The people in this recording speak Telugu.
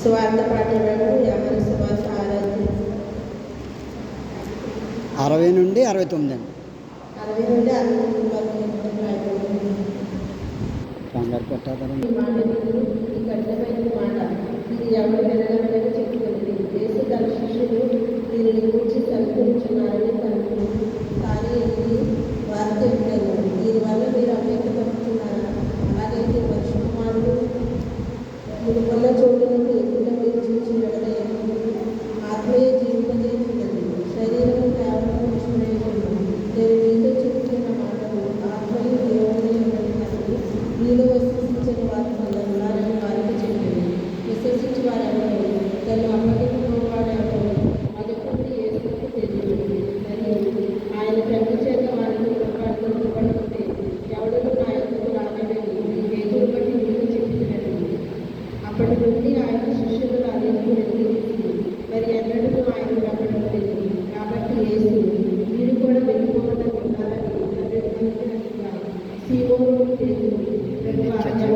స్వార్థ యమన అరవై నుండి అరవై తొమ్మిది అండి. అరవై నుండి అరవై తొమ్మిది. కంగారు పెట్టారండి ఈ మాట కఠినమైన ఇది ఎవరు తన శిష్యులు దీనిని మునుకున్న చోటులకు ఎక్కువ మీరు ఆత్మీయ జీవితం ఆత్మీయ శరీరం కేవలం నిష్ప్రయోజనం నేను మీతో చెప్తున్న మాటలు ఆత్మీయ దేవుని ఉన్నది మీలో విశ్వసించిన వారి వల్ల ఉన్నారని వారికి చెప్పింది విశ్వసించి వారు ఎవరు? తను అప్పటి అప్పటి నుండి ఆయన శిష్యులు అన్నింటినీ వెలిగించి మరి ఎన్నడూ ఆయన వెంబడలేదు కాబట్టి యేసు మీరు కూడా వెళ్ళిపోవడం ఉన్నారని అన్నట్టుగా సీమోను పేరు